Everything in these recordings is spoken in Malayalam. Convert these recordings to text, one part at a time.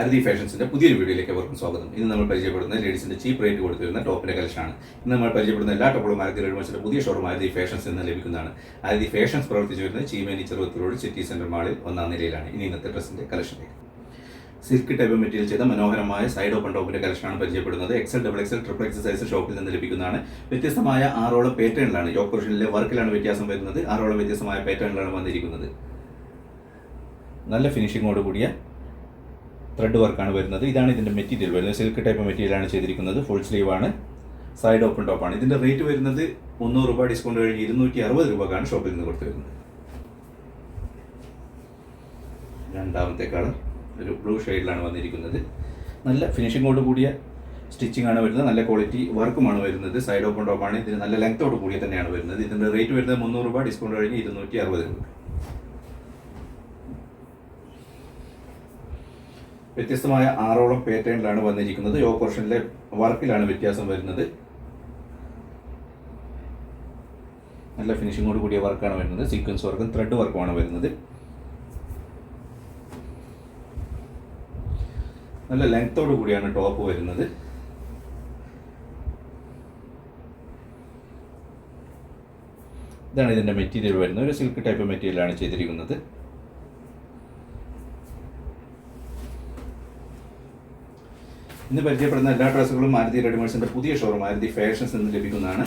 അരതി ഫാഷൻസിന്റെ പുതിയൊരു വീഡിയോയിലേക്ക് അവർക്കും സ്വാഗതം. ഇന്ന് നമ്മൾ പരിചയപ്പെടുന്ന ലേഡീസിന്റെ ചീപ്പ് റേറ്റ് കൊടുത്തിരുന്ന ടോപ്പിന്റെ കളക്ഷനാണ്. ഇന്ന് നമ്മൾ പരിചയപ്പെടുന്ന എല്ലാ ടോപ്പുകളും ആയിരത്തി റെഡിമേഴ്സിന്റെ പുതിയ ഷോറൂം ആരതി ഫാഷൻസ് എന്ന് ലഭിക്കുന്നതാണ്. ആരതി ഫാഷൻസ് പ്രവർത്തിച്ചു വരുന്ന ചീമേനി റോഡ് സിറ്റി സെന്റർ മാളിൽ ഒന്നാം നിലയിലാണ്. ഇനി ഇന്നത്തെ ഡ്രസ്സിന്റെ കളക്ഷനിലേക്ക്. സിൽക്ക് ടൈപ്പ് മെറ്റീരിയൽ ചെയ്ത മനോഹരമായ സൈഡ് ഓപ്പൺ ടോപ്പിന്റെ കളക്ഷനാണ് പരിചയപ്പെടുന്നത്. XL double XL triple XL size ഷോപ്പിൽ നിന്ന് ലഭിക്കുന്നതാണ്. വ്യത്യസ്തമായ ആറോളം പാറ്റേണിലാണ് യോക്ക് പോർഷനിലെ വർക്കിലാണ് വ്യത്യാസം വരുന്നത്. ആറോളം വ്യത്യസ്തമായ പാറ്റേണിലാണ് വന്നിരിക്കുന്നത്. നല്ല ഫിനിഷിങ്ങോട് കൂടിയ ത്രെഡ് വർക്കാണ് വരുന്നത്. ഇതാണ് ഇതിന്റെ മെറ്റീരിയൽ വരുന്നത്. സിൽക്ക് ടൈപ്പ് മെറ്റീരിയലാണ് ചെയ്തിരിക്കുന്നത്. ഫുൾ സ്ലീവ് ആണ്. സൈഡ് ഓപ്പൺ ടോപ്പാണ് ഇതിന്റെ റേറ്റ് വരുന്നത് മുന്നൂറ് രൂപ ഡിസ്കൗണ്ട് കഴിഞ്ഞ് ഇരുന്നൂറ്റി അറുപത് രൂപക്കാണ് ഷോപ്പിൽ നിന്ന് കൊടുത്തു വരുന്നത് രണ്ടാമത്തെ കളർ ഒരു ബ്ലൂ ഷെയ്ഡിലാണ് വന്നിരിക്കുന്നത്. നല്ല ഫിനിഷിങ്ങോട് കൂടിയ സ്റ്റിച്ചിങ് ആണ് വരുന്നത്. നല്ല ക്വാളിറ്റി വർക്കുമാണ് വരുന്നത്. സൈഡ് ഓപ്പൺ ടോപ്പാണ് ഇതിന് നല്ല ലെങ്ത്തോട് കൂടിയ തന്നെയാണ് വരുന്നത്. ഇതിന്റെ റേറ്റ് വരുന്നത് മുന്നൂറ് രൂപ ഡിസ്കൗണ്ട് കഴിഞ്ഞ് ഇരുന്നൂറ്റി അറുപത് രൂപ. വ്യത്യസ്തമായ ആറോളം പാറ്റേണിലാണ് വന്നിരിക്കുന്നത്. യോഗ പോർഷനിലെ വർക്കിലാണ് വ്യത്യാസം വരുന്നത്. നല്ല ഫിനിഷിങ്ങോട് കൂടിയ വർക്കാണ് വരുന്നത്. സീക്വൻസ് വർക്കും ത്രെഡ് വർക്കുമാണ് വരുന്നത്. നല്ല ലെങ്ത്തോട് കൂടിയാണ് ടോപ്പ് വരുന്നത്. ഇതാണ് ഇതിന്റെ മെറ്റീരിയൽ വരുന്നത്. ഒരു സിൽക്ക് ടൈപ്പ് മെറ്റീരിയലാണ് ചെയ്തിരിക്കുന്നത്. ഇന്ന് പരിചയപ്പെടുന്ന എല്ലാ ഡ്രസ്സുകളും മാരുതി റെഡിമേഡ്സിന്റെ പുതിയ ഷോറൂം മാരുതി ഫാഷൻസ് എന്ന് ലഭിക്കുന്നതാണ്.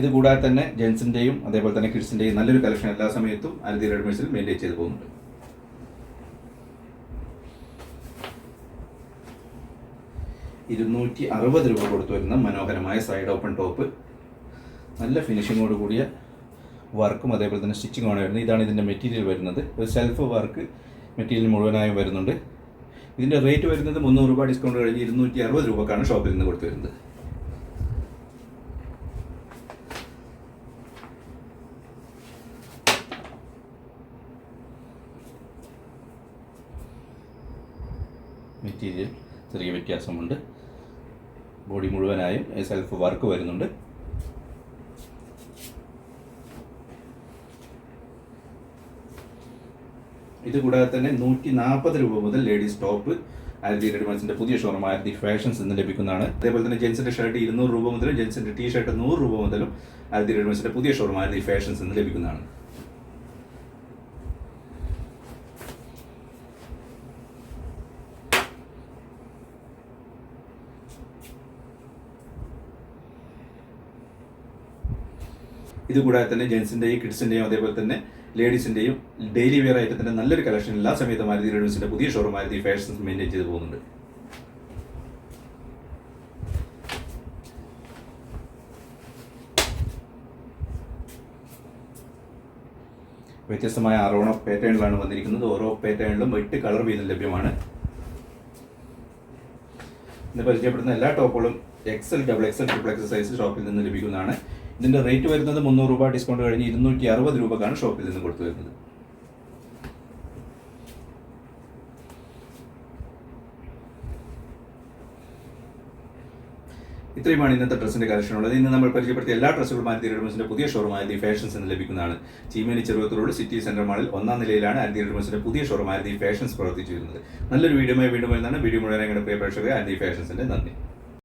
ഇത് കൂടാതെ തന്നെ ജെൻസിന്റെയും അതേപോലെ തന്നെ കിഡ്സിന്റെയും നല്ലൊരു കളക്ഷൻ എല്ലാ സമയത്തും മാരുതി റെഡിമേഡ്സിൽ മെയിന്റെയിൻ ചെയ്തു പോകുന്നുണ്ട്. ഇരുന്നൂറ്റി അറുപത് രൂപ കൊടുത്തു വരുന്ന മനോഹരമായ സൈഡ് ഓപ്പൺ ടോപ്പ് നല്ല ഫിനിഷിങ്ങോട് കൂടിയ വർക്കും അതേപോലെ തന്നെ സ്റ്റിച്ചിങ്ങുമാണ് വരുന്നത്. ഇതാണ് ഇതിന്റെ മെറ്റീരിയൽ വരുന്നത്. ഒരു സെൽഫ് വർക്ക് മെറ്റീരിയൽ മുഴുവനായും വരുന്നുണ്ട്. ഇതിന്റെ റേറ്റ് വരുന്നത് മുന്നൂറ് രൂപ ഡിസ്കൗണ്ട് കഴിഞ്ഞ് ഇരുന്നൂറ്റി അറുപത് രൂപക്കാണ് ഷോപ്പിൽ നിന്ന് കൊടുത്തു വരുന്നത് മെറ്റീരിയൽ ചെറിയ വ്യത്യാസമുണ്ട്. ബോഡി മുഴുവനായും സെൽഫ് വർക്ക് വരുന്നുണ്ട്. ഇത് കൂടാതെ തന്നെ നൂറ്റി നാൽപ്പത് രൂപ മുതൽ ലേഡീസ് ടോപ്പ് ആൽബി റെഡിമെൻസിന്റെ പുതിയ ഷോറൂം ആയിരത്തി ഫാഷൻസ് ഇന്ന് ലഭിക്കുന്നതാണ്. അതേപോലെ തന്നെ ജെൻസിന്റെ ഷർട്ട് ഇരുന്നൂറ് രൂപ മുതലും ജെൻസിന്റെ ടീ ഷർട്ട് നൂറ് രൂപ മുതലും ആൽബി റെഡിമെൻസിന്റെ പുതിയ ഷോറൂം ആയിരത്തി ഫാഷൻസ് ഇന്ന് ലഭിക്കുന്നതാണ്. ഇതുകൂടാതെ തന്നെ ജെൻസിന്റെയും കിഡ്സിന്റെയും അതേപോലെ തന്നെ ലേഡീസിന്റെയും ഡെയിലി വെയർ ഐറ്റത്തിന്റെ നല്ലൊരു കളക്ഷൻ എല്ലാ സമയത്തും മാരുതി റെഡിമെൻസിന്റെ പുതിയ ഷോറൂം മാരുതി ഫാഷൻസ് മെയിന്റെയിൻ ചെയ്ത് പോകുന്നുണ്ട്. വ്യത്യസ്തമായ ആറോണ പാറ്റേണിലാണ് വന്നിരിക്കുന്നത്. ഓരോ പാറ്റേണിലും എട്ട് കളർ വീതം ലഭ്യമാണ്. ഇന്ന് പരിചയപ്പെടുന്ന എല്ലാ ടോപ്പുകളും XL double XL triple XL size ഷോപ്പിൽ നിന്ന് ലഭിക്കുന്നതാണ്. ഇതിന്റെ റേറ്റ് വരുന്നത് മുന്നൂറ് രൂപ ഡിസ്കൗണ്ട് കഴിഞ്ഞ് ഇരുന്നൂറ്റി അറുപത് രൂപക്കാണ് ഷോപ്പിൽ നിന്ന് കൊടുത്തു വരുന്നത്. ഇത്രയുമാണ് ഇന്നത്തെ ഡ്രസ്സിന്റെ കളക്ഷൻ ഉള്ളത് ഇന്ന് നമ്മൾ പരിചയപ്പെടുത്തിയ എല്ലാ ഡ്രസ്സുകളും ആരതി റെഡ്മസിന്റെ പുതിയ ഷോറൂം ദി ഫാഷൻസ് എന്ന് ലഭിക്കുന്നതാണ്. ചീമേനി ചെറുപത്തൂരോട് സിറ്റി സെന്റർ മാളിൽ ഒന്നാം നിലയിലാണ് ആരതി റെഡ്മസിന്റെ പുതിയ ഷോറൂം ദി ഫാഷൻസ് പ്രവർത്തിച്ചിരുന്നത്. നല്ലൊരു വീഡിയോ വീണ്ടും വരുന്നതാണ്. വീഡിയോ മുഴുവൻ പ്രിയ പ്രേക്ഷകർ ആരതി ഫാഷൻസിന്റെ നന്ദി.